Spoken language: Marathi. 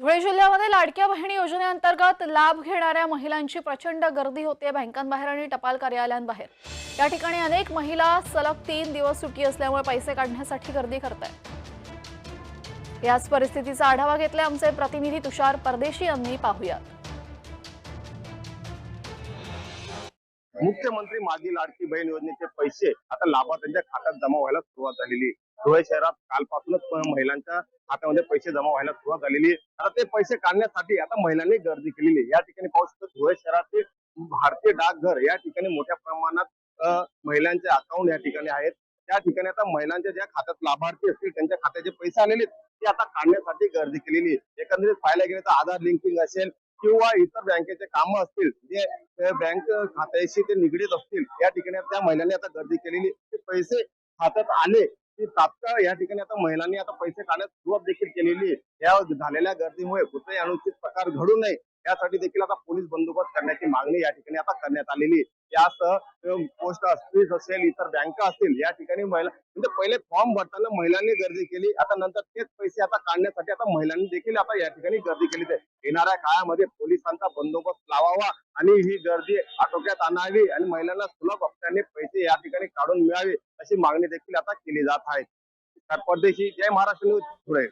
धुळे जिल्ह्यामध्ये लाडक्या बहिणी योजनेअंतर्गत लाभ घेणाऱ्या महिलांची प्रचंड गर्दी होते. बँकांबाहेर आणि टपाल कार्यालयांबाहेर. या ठिकाणी अनेक महिला सलग तीन दिवस सुट्टी असल्यामुळे पैसे काढण्यासाठी गर्दी करत आहेत याच परिस्थितीचा आढावा घेतलाय आमचे प्रतिनिधी तुषार परदेशी यांनी पाहुयात. मुख्यमंत्री माझी लाडकी बहीण योजनेचे पैसे आता लाभार्थ्यांच्या खात्यात जमा व्हायला सुरुवात झालेली धुळे शहरात कालपासूनच महिलांच्या खात्यामध्ये पैसे जमा व्हायला सुरुवात झालेली आता ते पैसे काढण्यासाठी आता महिलांनी गर्दी केलेली या ठिकाणी पाहू शकतो धुळे शहरातील भारतीय डाकघर या ठिकाणी मोठ्या प्रमाणात महिलांचे अकाउंट या ठिकाणी आहेत. त्या ठिकाणी आता महिलांच्या ज्या खात्यात लाभार्थी असतील त्यांच्या खात्याचे पैसे आलेले ते आता काढण्यासाठी गर्दी केलेली एकंदरीत पाहायला गेले तर आधार लिंकिंग असेल किंवा इतर बँकेचे कामं असतील जे बँक खात्याशी ते निगडीत असतील या ठिकाणी त्या महिलांनी आता गर्दी केलेली ते पैसे खात्यात आले की तात्काळ या ठिकाणी आता महिलांनी आता पैसे काढण्यास सुरुवात देखील केलेली आहे. या झालेल्या गर्दीमुळे कुठेही अनुचित प्रकार घडू नये यासाठी देखील आता पोलीस बंदोबस्त करण्याची मागणी या ठिकाणी आता करण्यात आलेली यासह पोस्ट ऑफिस असेल इतर बँका असतील या ठिकाणी महिला म्हणजे पहिले फॉर्म भरताना महिलांनी गर्दी केली आता नंतर तेच पैसे आता काढण्यासाठी आता महिलांनी देखील आता या ठिकाणी गर्दी केली येणाऱ्या काळामध्ये पोलिसांचा बंदोबस्त लावावा आणि ही गर्दी आटोक्यात आणावी आणि महिलांना सुलभ हप्त्याने पैसे या ठिकाणी काढून मिळावे अशी मागणी देखील आता केली जात आहे. परदेशी जय महाराष्ट्र न्यूज पुढे.